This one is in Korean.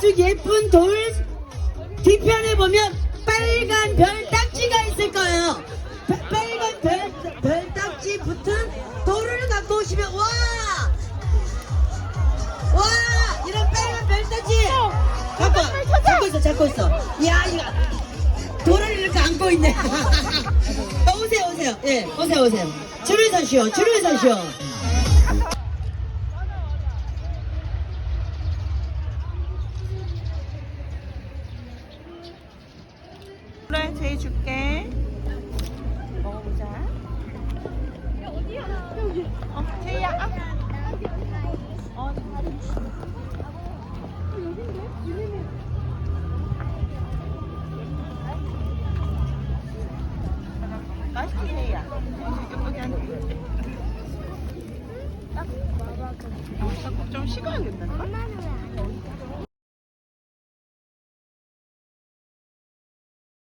아주 예쁜 돌 뒤편에 보면 빨간 별 딱지가 있을 거예요. 바, 빨간 별, 별 딱지 붙은 돌을 갖고 오시면 와! 와! 이런 빨간 별 딱지! 갖고, 잡고 있어, 잡고 있어. 야 이거 돌을 이렇게 안고 있네. 어, 오세요, 오세요. 예, 오세요, 오세요. 줄을 서시오, 줄을 서시오. 그래, 제이 줄게. 먹어보자. 어, 제이야. 아. 어, 맛있지, 제이야. 예쁘게 좀 식어야겠다. 엄마는 왜안